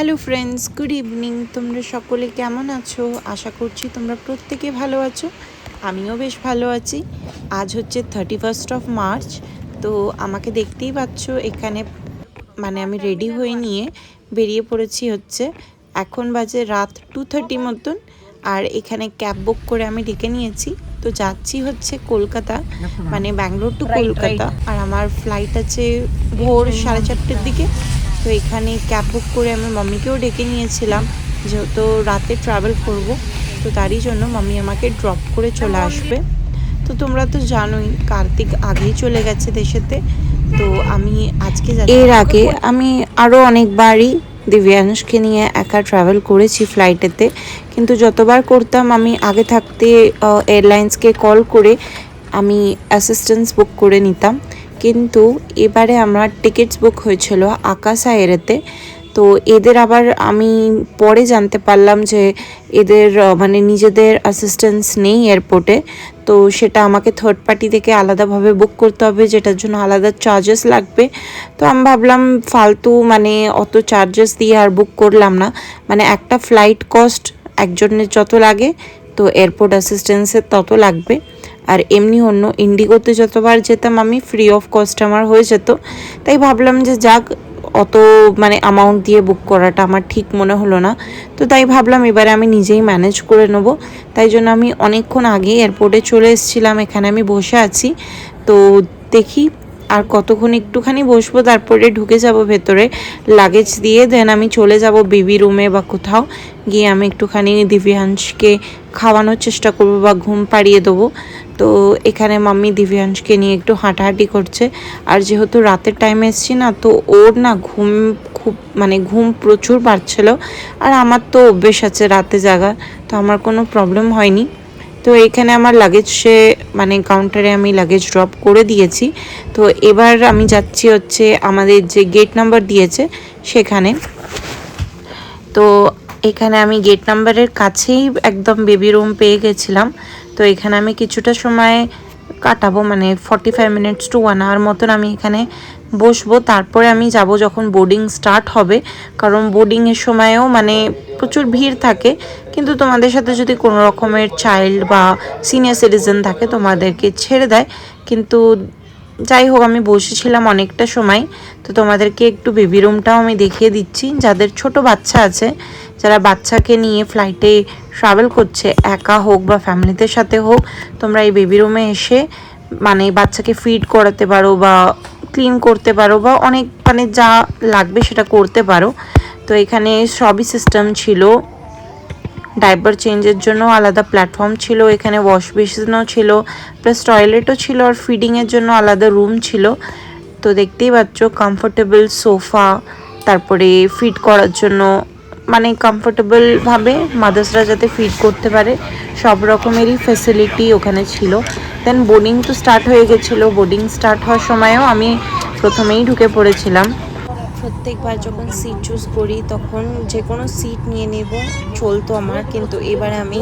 Hello friends good evening তোমরা সকলে কেমন আছো? আশা করছি তোমরা প্রত্যেকে ভালো আছো। আমিও বেশ ভালো আছি। আজ হচ্ছে থার্টি ফার্স্ট অফ মার্চ তো আমাকে দেখতেই পাচ্ছ এখানে মানে আমি রেডি হয়ে নিয়ে বেরিয়ে পড়েছি হচ্ছে। এখন বাজে রাত টু থার্টি মতন আর এখানে ক্যাব বুক করে আমি ডেকে নিয়েছি। তো যাচ্ছি হচ্ছে কলকাতা মানে ব্যাঙ্গালোর টু কলকাতা। আর আমার ফ্লাইট আছে ভোর সাড়ে চারটের দিকে। তো এখানে ক্যাব বুক করে আমি মাম্মিকেও ডেকে নিয়েছিলাম যেহেতু রাতে ট্রাভেল করব তো তারই জন্য মাম্মি আমাকে ড্রপ করে চলে আসবে। তো তোমরা তো জানোই কার্তিক আগেই চলে গেছে দেশেতে তো আমি আজকে এর আগে আমি আরও অনেকবারই দিব্যাংশকে নিয়ে একা ট্রাভেল করেছি ফ্লাইটেতে কিন্তু যতবার করতাম আমি আগে থাকতে এয়ারলাইন্সকে কল করে আমি অ্যাসিস্ট্যান্স বুক করে নিতাম। কিন্তু এবারে আমার টিকিটস বুক হয়েছিল আকাশা এরেতে তো এদের আবার আমি পরে জানতে পারলাম যে এদের মানে নিজেদের অ্যাসিস্ট্যান্স নেই এয়ারপোর্টে তো সেটা আমাকে থার্ড পার্টি থেকে আলাদাভাবে বুক করতে হবে, যেটার জন্য আলাদা চার্জেস লাগবে। তো আমি ভাবলাম ফালতু মানে অত চার্জেস দিয়ে আর বুক করলাম না। মানে একটা ফ্লাইট কস্ট একজনের যত লাগে, তো এয়ারপোর্ট অ্যাসিস্ট্যান্সের তত লাগবে। আর এমনি অন্য ইন্ডিগোতে যতবার যেতাম আমি ফ্রি অফ কস্ট আমার হয়ে যেত। তাই ভাবলাম যে যাক, অত মানে অ্যামাউন্ট দিয়ে বুক করাটা আমার ঠিক মনে হলো না। তো তাই ভাবলাম এবারে আমি নিজেই ম্যানেজ করে নেব। তাই জন্য আমি অনেকক্ষণ আগে এয়ারপোর্টে চলে এসেছিলাম, এখানে আমি বসে আছি। তো দেখি আর কতক্ষণ একটুখানি বসবো, তারপরে ঢুকে যাব ভেতরে। লাগেজ দিয়ে দেন আমি চলে যাব বেবি রুমে বা কোথাও। গিয়ে আমি একটুখানি দিব্যাংশকে খাওয়ানোর চেষ্টা করব বা ঘুম পাড়িয়ে দেবো। তো এখানে মাম্মি দিব্যাংশকে নিয়ে একটু হাঁটাহাঁটি করছে। আর যেহেতু রাতের টাইমে এসছি না, তো ওর না ঘুম খুব মানে ঘুম প্রচুর পাচ্ছিল আর আমার তো অভ্যেস আছে রাতে জাগা, তো আমার কোনো প্রবলেম হয়নি। তো এখানে আমার লাগেজ সে মানে কাউন্টারে আমি লাগেজ ড্রপ করে দিয়েছি। তো এবার আমি যাচ্ছি হচ্ছে আমাদের যে গেট নাম্বার দিয়েছে, সেখানে। তো এখানে আমি গেট নাম্বারের কাছেই একদম বেবি রুম পেয়ে গেছিলাম। তো এখানে আমি কিছুটা সময় কাটাবো মানে forty five minutes to one hour মতন আমি এখানে বসবো। তারপরে আমি যাব যখন বোর্ডিং স্টার্ট হবে। কারণ বোর্ডিংয়ের সময়ও মানে প্রচুর ভিড় থাকে। কিন্তু তোমাদের সাথে যদি কোনো রকমের চাইল্ড বা সিনিয়র সিটিজেন থাকে, তোমাদেরকে ছেড়ে দেয়। কিন্তু যাই হোক, আমি বসেছিলাম অনেকটা সময়। তো তোমাদেরকে একটু বেবি রুমটাও আমি দেখিয়ে দিচ্ছি। যাদের ছোট বাচ্চা আছে যারা বাচ্চাকে নিয়ে ফ্লাইটে ট্রাভেল করছে, একা হোক বা ফ্যামিলিদের সাথে হোক, তোমরা এই বেবি রুমে এসে মানে বাচ্চাকে ফিড করাতে পারো বা ক্লিন করতে পারো বা অনেক মানে যা লাগবে সেটা করতে পারো। তো এখানে সবই সিস্টেম ছিল। ডাইপার চেঞ্জের জন্য আলাদা প্ল্যাটফর্ম ছিল, এখানে ওয়াশ বেসিনও ছিল প্লাস টয়লেটও ছিল আর ফিডিংয়ের জন্য আলাদা রুম ছিল। তো দেখতেই পাচ্ছ কমফোর্টেবল সোফা তারপরে ফিট করার জন্য মানে কমফোর্টেবলভাবে মাদার্সরা যাতে ফিট করতে পারে, সব রকমেরই ফেসিলিটি ওখানে ছিল। দেন বোর্ডিং তো স্টার্ট হয়ে গেছিল। বোর্ডিং স্টার্ট হওয়ার সময়ও আমি প্রথমেই ঢুকে পড়েছিলাম। প্রত্যেকবার যখন সিট চুজ করি, তখন যে কোনো সিট নিয়ে নেব, চলতো আমার। কিন্তু এবারে আমি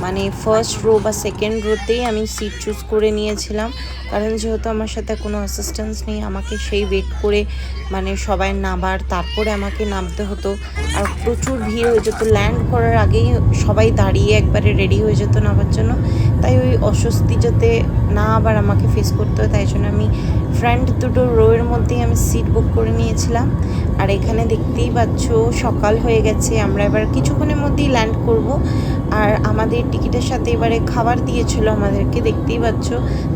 মানে ফার্স্ট রো বা সেকেন্ড রোতেই আমি সিট চুজ করে নিয়েছিলাম। কারণ যেহেতু আমার সাথে কোনো অ্যাসিস্ট্যান্স নেই, আমাকে সেই ওয়েট করে মানে সবাই নামার, তারপরে আমাকে নামতে হতো। আর প্রচুর ভিড় হয়ে যেত। ল্যান্ড করার আগেই সবাই দাঁড়িয়ে একবারে রেডি হয়ে যেত নামার জন্য। তাই ওই অস্বস্তি যাতে না আবার আমাকে ফেস করতে হয়, তাই জন্য আমি ফ্রন্ট দুটো রোয়ের মধ্যেই আমি সিট বুক করে নিয়েছিলাম। আর এখানে দেখতেই পাচ্ছ, সকাল হয়ে গেছে, আমরা এবার কিছুক্ষণের মধ্যেই ল্যান্ড করব। আর আমাদের টিকিটের সাথে এবারে খাবার দিয়েছিল আমাদেরকে, দেখতেই পাচ্ছ,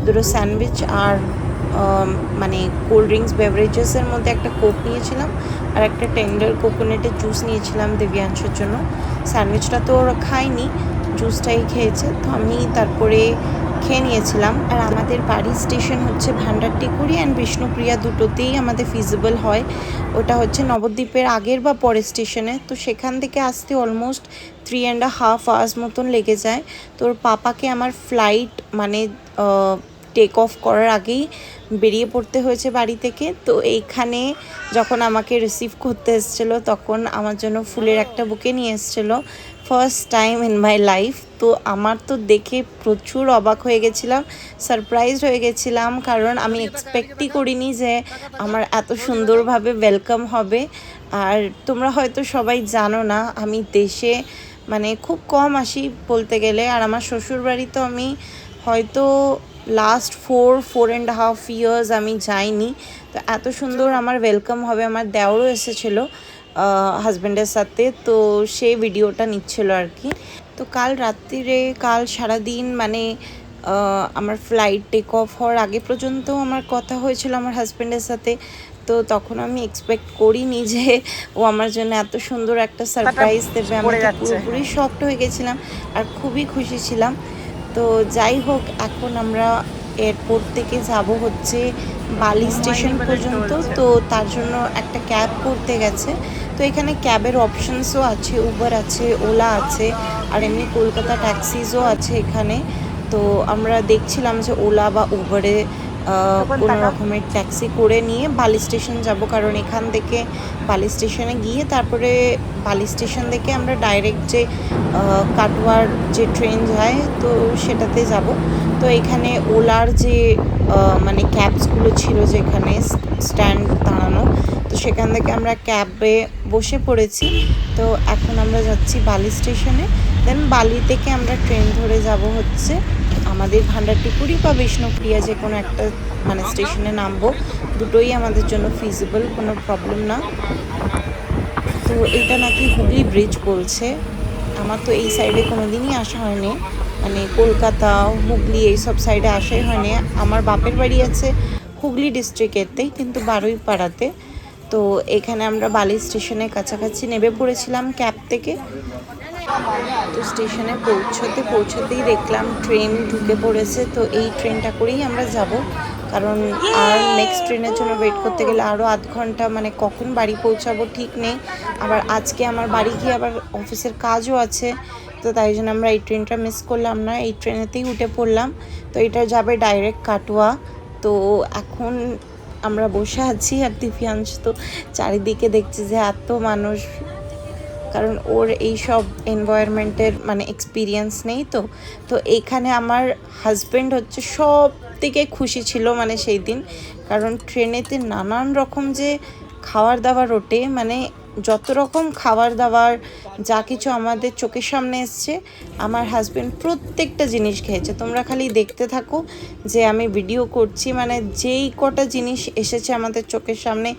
দুটো স্যান্ডউইচ আর মানে কোল্ড ড্রিঙ্কস বেভারেজেসের মধ্যে একটা কোক নিয়েছিলাম আর একটা টেন্ডার কোকোনাটের জুস নিয়েছিলাম দেব্যাংশের জন্য। স্যান্ডউইচটা তো ওরা খায়নি। জুসটাই খেয়েছে। তো আমি তারপরে খেয়ে নিয়েছিলাম। আর আমাদের বাড়ির স্টেশন হচ্ছে ভান্ডার ভান্ডারটিকুড়ি অ্যান্ড বিষ্ণুপ্রিয়া দুটোতেই আমাদের ফিজিবল হয়। ওটা হচ্ছে নবদ্বীপের আগের বা পরের স্টেশনে। তো সেখান থেকে আসতে almost three and half hours মতন লেগে যায়। তোর পাপাকে আমার ফ্লাইট মানে টেক অফ করার আগেই বেরিয়ে পড়তে হয়েছে বাড়ি থেকে। তো এইখানে যখন আমাকে রিসিভ করতে এসেছিল, তখন আমার জন্য ফুলের একটা বুকে নিয়ে এসেছিল। First time in my life তো আমার তো দেখে প্রচুর অবাক হয়ে গেছিলাম সারপ্রাইজড হয়ে গেছিলাম, কারণ আমি এক্সপেক্টই করিনি যে আমার এত সুন্দরভাবে ওয়েলকাম হবে। আর তোমরা হয়তো সবাই জানো না, আমি দেশে মানে খুব কম আসি বলতে গেলে, আর আমার শ্বশুর বাড়ি তো আমি হয়তো last four four and half years আমি যাইনি। তো এত সুন্দর আমার ওয়েলকাম হবে, আমার দেওরও এসেছিল। হাজব্যান্ডের সাথে তো সেই ভিডিওটা নিচ্ছিল আর কি। তো কাল রাত্রিরে কাল সারাদিন মানে আমার ফ্লাইট টেক অফ হওয়ার আগে পর্যন্ত আমার কথা হয়েছিল আমার হাজব্যান্ডের সাথে। তো তখন আমি এক্সপেক্ট করিনি যে ও আমার জন্য এত সুন্দর একটা সারপ্রাইজ দেবে। আমি তো পুরোপুরি শকড হয়ে গেছিলাম আর খুবই খুশি ছিলাম। তো যাই হোক এখন আমরা এয়ারপোর্ট থেকে যাব হচ্ছে বালি স্টেশন পর্যন্ত। তো তার জন্য একটা ক্যাব করতে গেছে। তো এখানে ক্যাবের অপশানসও আছে উবার আছে ওলা আছে আর এমনি কলকাতা ট্যাক্সিসও আছে এখানে। তো আমরা দেখছিলাম যে ওলা বা উবারে কোনো রকমের ট্যাক্সি করে নিয়ে বালি স্টেশন যাব। কারণ এখান থেকে বালি স্টেশনে গিয়ে তারপরে বালি স্টেশন থেকে আমরা ডাইরেক্ট যে কাটোয়ার যে ট্রেন যায় তো সেটাতে যাব। তো এখানে ওলার যে মানে ক্যাবসগুলো ছিল যেখানে স্ট্যান্ড সেখান থেকে আমরা ক্যাবে বসে পড়েছি। তো এখন আমরা যাচ্ছি বালি স্টেশনে। দেন বালি থেকে আমরা ট্রেন ধরে যাব হচ্ছে আমাদের ভান্ডারটিপুরি বা বিষ্ণুপ্রিয়া যে কোনো একটা মানে স্টেশনে নামবো। দুটোই আমাদের জন্য ফিজিবল কোনো প্রবলেম না। তো এটা নাকি হুগলি ব্রিজ বলছে। আমার তো এই সাইডে কোনো দিনই আসা হয়নি। মানে কলকাতা, হুগলি এইসব সাইডে আসাই হয়নি। আমার বাপের বাড়ি আছে হুগলি ডিস্ট্রিক্টেতেই কিন্তু বারুই পাড়াতে তো এখানে আমরা বালি স্টেশনের কাছাকাছি নেমে পড়েছিলাম ক্যাব থেকে। তো স্টেশনে পৌঁছতে পৌঁছতেই দেখলাম ট্রেন ঢুকে পড়েছে। তো এই ট্রেনটা করেই আমরা যাব। কারণ আর নেক্সট ট্রেনের জন্য ওয়েট করতে গেলে আরও আধ ঘণ্টা মানে কখন বাড়ি পৌঁছাবো ঠিক নেই। আবার আজকে আমার বাড়ি গিয়ে আবার অফিসের কাজও আছে। তো তাই জন্য আমরা এই ট্রেনটা মিস করলাম না। এই ট্রেনেতেই উঠে পড়লাম। তো এটা যাবে ডাইরেক্ট কাটোয়া। তো এখন আমরা বসে আছি আর দিব্যাংশ তো চারিদিকে দেখছি যে এত মানুষ। কারণ ওর এই সব এনভায়রনমেন্টের মানে এক্সপিরিয়েন্স নেই তো। তো এখানে আমার হাজব্যান্ড হচ্ছে সব থেকে খুশি ছিল মানে সেই দিন। কারণ ট্রেনেতে নানান রকম যে খাওয়ার দাওয়ার ওঠে মানে যত রকম খাবার দাবার যা কিছু আমাদের চোখের সামনে এসছে, আমার হাজব্যান্ড প্রত্যেকটা জিনিস খেয়েছে। তোমরা খালি দেখতে থাকো যে আমি ভিডিও করছি মানে যেই কটা জিনিস এসেছে আমাদের চোখের সামনে,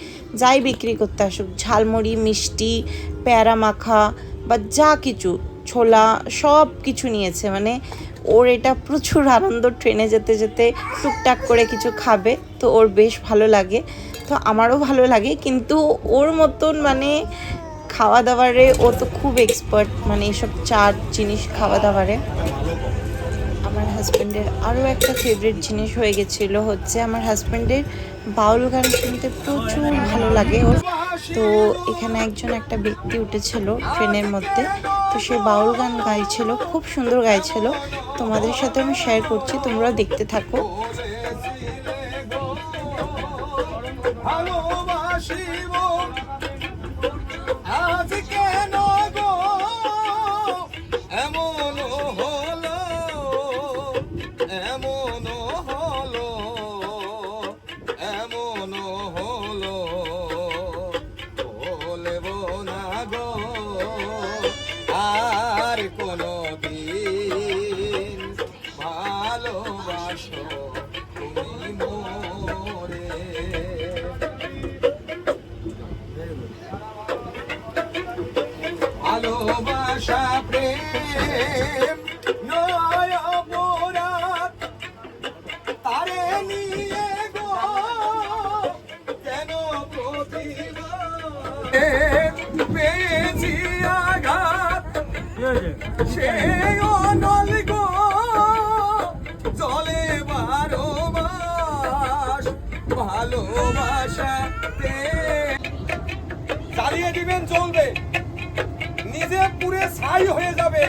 যাই বিক্রি করতে আসুক, ঝালমুড়ি, মিষ্টি, প্যারা মাখা বা যা কিছু, ছোলা, সব কিছু নিয়েছে। মানে ওর এটা প্রচুর আনন্দ, ট্রেনে যেতে যেতে টুকটাক করে কিছু খাবে, তো ওর বেশ ভালো লাগে। তো আমারও ভালো লাগে, কিন্তু ওর মতন মানে খাওয়া দাওয়ারে ও তো খুব এক্সপার্ট মানে এসব চাট জিনিস খাওয়া দাওয়ারে আমার হাজব্যান্ডের আরও একটা ফেভারিট জিনিস হয়ে গেছিল হচ্ছে আমার হাজব্যান্ডের বাউল গান শুনতে প্রচুর ভালো লাগে ওর। তো এখানে একজন একটা ব্যক্তি উঠেছিল ট্রেনের মধ্যে, তো সে বাউল গান গাইছিল, খুব সুন্দর গাইছিল। তোমাদের সাথে আমি শেয়ার করছি, তোমরাও দেখতে থাকো। পেয়েছি আঘাত। সে অনল গো চলে বারো মাস ভালোবাসা প্রেম চালিয়ে দিবেন চলবে। নিজে পুরে ছাই হয়ে যাবে।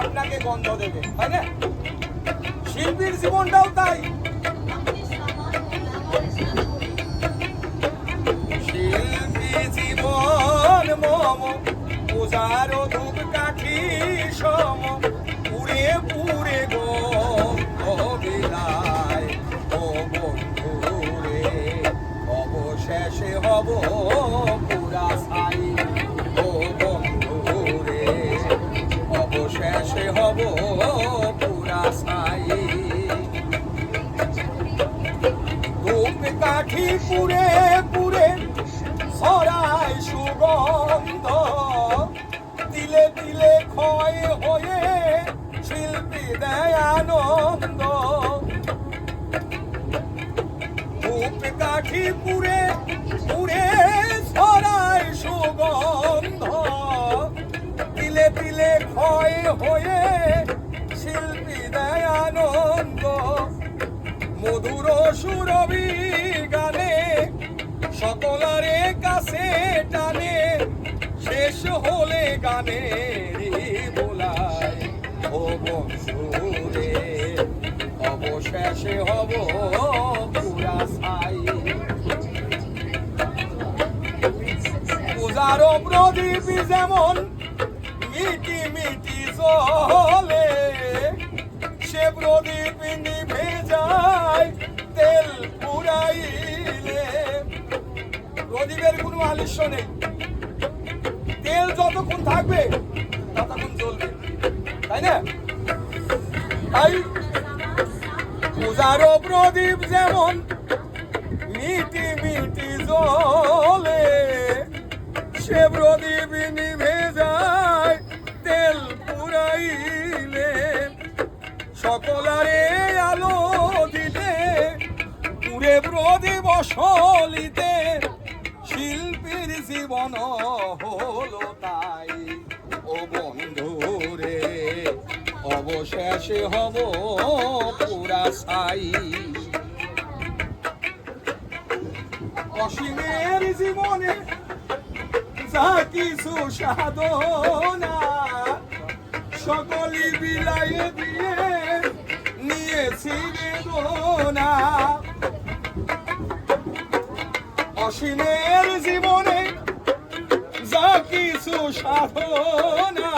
আপনাকে গন্ধ দেবে তাই না? শিল্পীর জীবনটাও তাই। শিল্পী জীবন মম, পূজার ধূপ কাঠি সম পুরে পুরে গো অবিলায় ও বন্ধুরে, অবশেষে হব পুরে পুরে ছড়ায় সুগন্ধ। তিলে তিলে ক্ষয় হয়ে শিল্পী দেয় আনন্দ ধূপ কাঠি পুরে পুরে ছড়ায় সুগন্ধ। তিলে তিলে ক্ষয় হয়ে শিল্পী দেয় আনন্দ মধুর সুরবি সকলারে কাছে টানে, শেষ হলে গানে বোলায় ও বংশুরে অবশেষে হব পুরা ছাই। পূজার প্রদীপ যেমন মিটি মিটি চলে সে প্রদীপ নিভে যায় তেল পুরাইলে। প্রদীপের কোনো আলস্য নেই। তেল যতক্ষণ থাকবে, ততক্ষণ জ্বলবে। তাই না? তাই পূজারও প্রদীপ যেমন মিটি মিটি জ্বলে, সে প্রদীপ নিভে যায় তেল পুরাইলে। সকলারে আলো দিতে পুরে প্রদীপ অসলিতে জীবন হলো তাই। ও বন্ধু রে, অবশেষে হব পুরা ছাই। অসীমের জীবনে যা কিছু সাধনা, সকলই বিলাইয়ে দিয়ে নিয়েছি বেদনা। অসীমের জীবনে যা কিছু সাধনা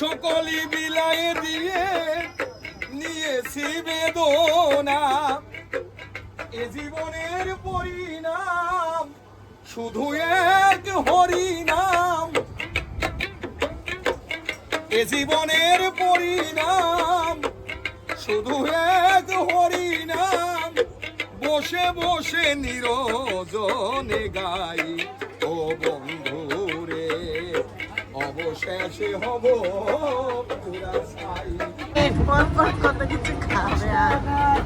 সকলই বিলাইয়ে দিয়ে নিয়েছি বেদনা। এ জীবনের পরিণাম শুধু এক হরিনাম। এ জীবনের পরিণাম শুধু এক হরিনাম। বসে বসে নিরজনে গাই। ও বন্ধু রে অবশেষে হব কত কিছু খাবে আমার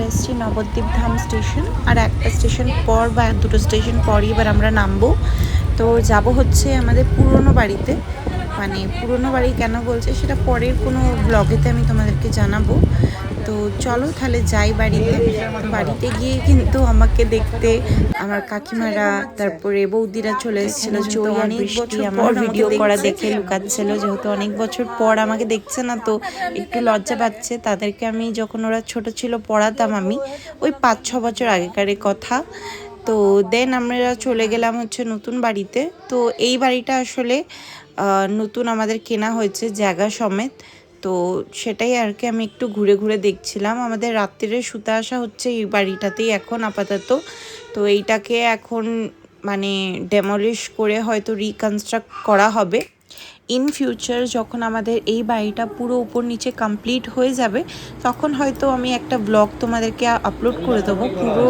চলে এসেছি নবদ্বীপ ধাম স্টেশন, আর একটা স্টেশন পর বা দুটো স্টেশন পরই এবার আমরা নামবো। তো যাব হচ্ছে আমাদের পুরনো বাড়িতে। মানে পুরনো বাড়ি কেন বলছে সেটা পরের কোনো ব্লগেতে আমি তোমাদেরকে জানাব। তো চলো তাহলে যাই বাড়িতে। বাড়িতে গিয়ে কিন্তু আমাকে দেখতে আমার কাকিমারা তারপরে বৌদিরা চলে এসেছিল। যেহেতু অনেক বছর পর ভিডিও করা দেখে লুকাচ্ছিল যেহেতু অনেক বছর পর আমাকে দেখছে না তো একটু লজ্জা পাচ্ছে। তাদেরকে আমি যখন ওরা ছোট ছিল পড়াতাম আমি ওই পাঁচ ছ বছর আগেকারের কথা। তো দেন আমরা চলে গেলাম হচ্ছে নতুন বাড়িতে। তো এই বাড়িটা আসলে নতুন আমাদের কেনা হয়েছে জায়গা সমেত। তো সেটাই আর কি আমি একটু ঘুরে ঘুরে দেখছিলাম। আমাদের রাত্রিরে শুতে আসা হচ্ছে এই বাড়িটাতেই এখন আপাতত। তো এইটাকে এখন মানে ডেমলিশ করে হয়তো রিকনস্ট্রাক্ট করা হবে। ইন ফিউচার যখন আমাদের এই বাড়িটা পুরো উপর নিচে কমপ্লিট হয়ে যাবে, তখন হয়তো আমি একটা ব্লগ তোমাদেরকে আপলোড করে দেবো পুরো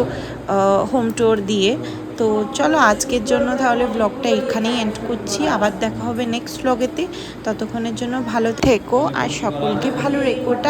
হোম ট্যুর দিয়ে। তো চলো আজকের জন্য তাহলে ব্লগটা এখানেই এন্ড করছি। আবার দেখা হবে নেক্সট ব্লগেতে ততক্ষণের জন্য ভালো থেকো আর সকলকে ভালো রেখো। টা-